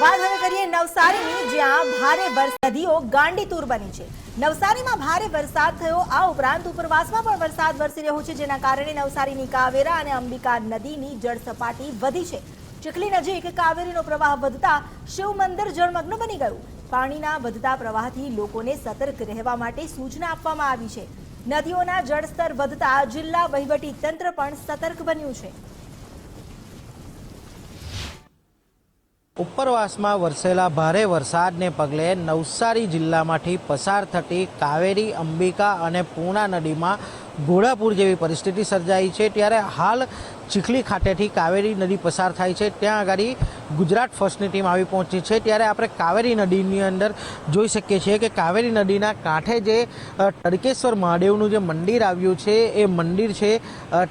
વાત હવે કરીએ નવસારીની, જ્યાં ભારે વરસાદીઓ ગાંડીતુર બની છે. નવસારીમાં ભારે વરસાદ થયો. આ ઉપરાંત ઉપરવાસમાં પણ વરસાદ વરસી રહ્યો છે, જેના કારણે નવસારીની કાવેરા અને અંબિકા નદીની જળ સપાટી વધી છે. ચીખલી નજીક કાવેરીનો પ્રવાહ વધતા શિવ મંદિર જળમગ્ન બની ગયું. પાણીના વધતા પ્રવાહથી લોકોને સતર્ક રહેવા માટે સૂચના આપવામાં આવી છે. નદીઓના જળસ્તર વધતા જિલ્લા વહીવટી તંત્ર પણ સતર્ક બન્યું છે. ઉપરવાસમાં વરસેલા ભારે વરસાદને પગલે નવસારી જિલ્લામાંથી પસાર થતી કાવેરી, અંબિકા અને પૂર્ણા નદીમાં ઘોડાપુર જેવી પરિસ્થિતિ સર્જાઈ છે. ત્યારે હાલ ચીખલી ખાતેથી કાવેરી નદી પસાર થાય છે. ત્યાં આગળ ગુજરાત ફર્સ્ટની ટીમ આવી પહોંચી છે. ત્યારે આપણે કાવેરી નદીની અંદર જોઈ શકીએ છીએ કે કાવેરી નદીના કાંઠે જે તડકેશ્વર મહાદેવનું જે મંદિર આવ્યું છે, એ મંદિર છે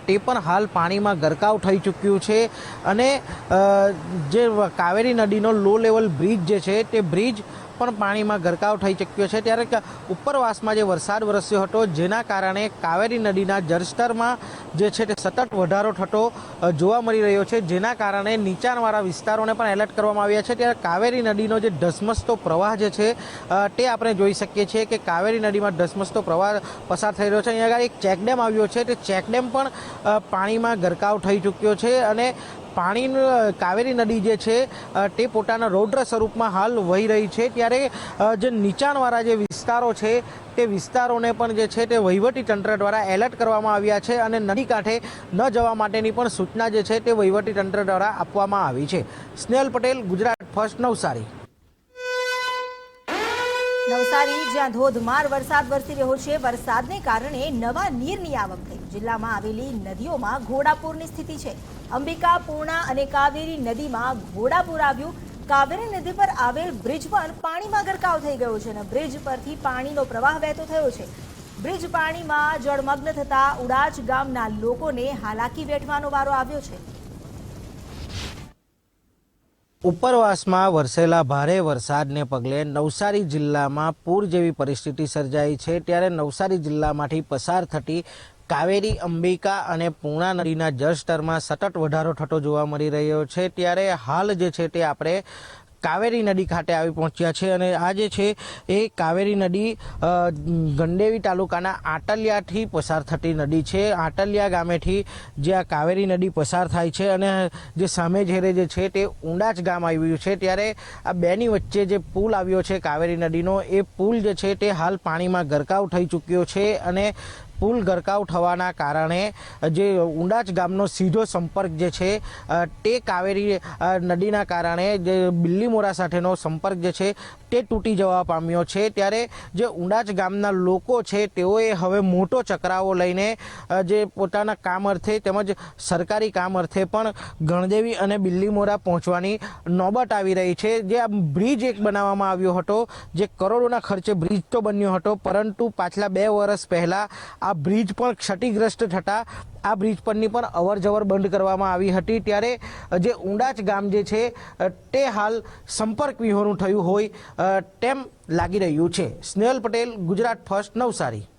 તે પણ હાલ પાણીમાં ગરકાવ થઈ ચૂક્યું છે. અને જે કાવેરી નદીનો લો લેવલ બ્રિજ જે છે, તે બ્રિજ પણ પાણીમાં ગરકાવ થઈ ચૂક્યો છે. ત્યારે ઉપરવાસમાં જે વરસાદ વરસ્યો હતો, જેના કારણે કાવેરી નદીના જળસ્તરમાં જે છે તે સતત વધારો થતો જોવા મળી રહ્યો છે. જેના કારણે નીચાણવાળા વિસ્તારોને પણ એલર્ટ કરવામાં આવ્યા છે. ત્યારે કાવેરી નદીનો જે ધસમસતો પ્રવાહ જે છે તે આપણે જોઈ શકીએ છીએ કે કાવેરી નદીમાં ધસમસતો પ્રવાહ પસાર થઈ રહ્યો છે. અહીંયા આગળ એક ચેકડેમ આવ્યો છે. તે ચેકડેમ પણ પાણીમાં ગરકાવ થઈ ચૂક્યો છે અને પાણીનું કાવેરી નદી જે છે તે પોતાના રૌદ્ર સ્વરૂપમાં હાલ વહી રહી છે. ત્યારે જે નીચાણવાળા જે વિસ્તારો છે, તે વિસ્તારોને પણ જે છે તે વહીવટી તંત્ર દ્વારા એલર્ટ કરવામાં આવ્યા છે અને નદી કાંઠે ન જવા માટેની પણ સૂચના જે છે તે વહીવટી તંત્ર દ્વારા આપવામાં આવી છે. સ્નેહલ પટેલ, ગુજરાત ફર્સ્ટ નવસારી. નવસારી, જ્યાં ધોધમાર વરસાદ વરસી રહ્યો છે. વરસાદને કારણે નવા નીરની આવક થઈ. જિલ્લામાં આવેલી નદીઓમાં ઘોડાપુરની સ્થિતિ છે. અંબિકા, પૂર્ણા અને કાવેરી નદીમાં ઘોડાપુર આવ્યું. કાવેરી નદી પર આવેલ બ્રિજ પણ પાણીમાં ગરકાવ થઈ ગયો છે અને બ્રિજ પરથી પાણીનો પ્રવાહ વહેતો થયો છે. બ્રિજ પાણીમાં જળમગ્ન થતા ઉડાજ ગામના લોકોને હાલાકી વેઠવાનો વારો આવ્યો છે. ઉપરવાસમાં વરસેલા ભારે વરસાદને પગલે નવસારી જિલ્લામાં પૂર જેવી પરિસ્થિતિ સર્જાઈ છે ત્યારે નવસારી જિલ્લામાંથી પસાર થતી કાવેરી, અંબિકા અને પૂર્ણા નદીના જળસ્તરમાં સતત વધારો થતો જોવા મળી રહ્યો છે. ત્યારે હાલ જે છે તે આપણે કાવેરી નદી ખાતે આવી પહોંચ્યા છે અને આ જે છે એ કાવેરી નદી ગંડેવી તાલુકાના આટલિયાથી પસાર થતી નદી છે. આટલિયા ગામેથી જે આ કાવેરી નદી પસાર થાય છે અને જે સામે ઝેરે જે છે તે ઊંડાચ ગામ આવ્યું છે. ત્યારે આ બેની વચ્ચે જે પુલ આવ્યો છે કાવેરી નદીનો, એ પુલ જે છે તે હાલ પાણીમાં ગરકાવ થઈ ચૂક્યો છે અને પુલ ગરકાવ થવાના કારણે જે ઊંડાચ ગામનો સીધો સંપર્ક જે છે તે કાવેરી નદીના કારણે જે બિલ્લીમોરા સાથેનો સંપર્ક જે છે, તે તૂટી જવા પામ્યો છે. ત્યારે જે ઊંડાચ ગામના લોકો છે, તેઓએ હવે મોટો ચકરાવો લઈને જે પોતાના કામ અર્થે તેમજ સરકારી કામ અર્થે પણ ગણદેવી અને બિલ્લીમોરા પહોંચવાની નોબત આવી રહી છે. જે આ બ્રિજ એક બનાવવામાં આવ્યો હતો, જે કરોડોના ખર્ચે બ્રિજ તો બન્યો હતો, પરંતુ પાછલા બે વર્ષ પહેલાં આ બ્રિજ પણ ક્ષતિગ્રસ્ત થતાં આ બ્રિજ પરની પણ અવર જવર બંધ કરવામાં આવી હતી. ત્યારે જે ઊંડાચ ગામ જે છે તે હાલ સંપર્ક વિહોણું થયું હોય તેમ લાગી રહ્યું છે. સ્નેહલ પટેલ, ગુજરાત ફર્સ્ટ નવસારી.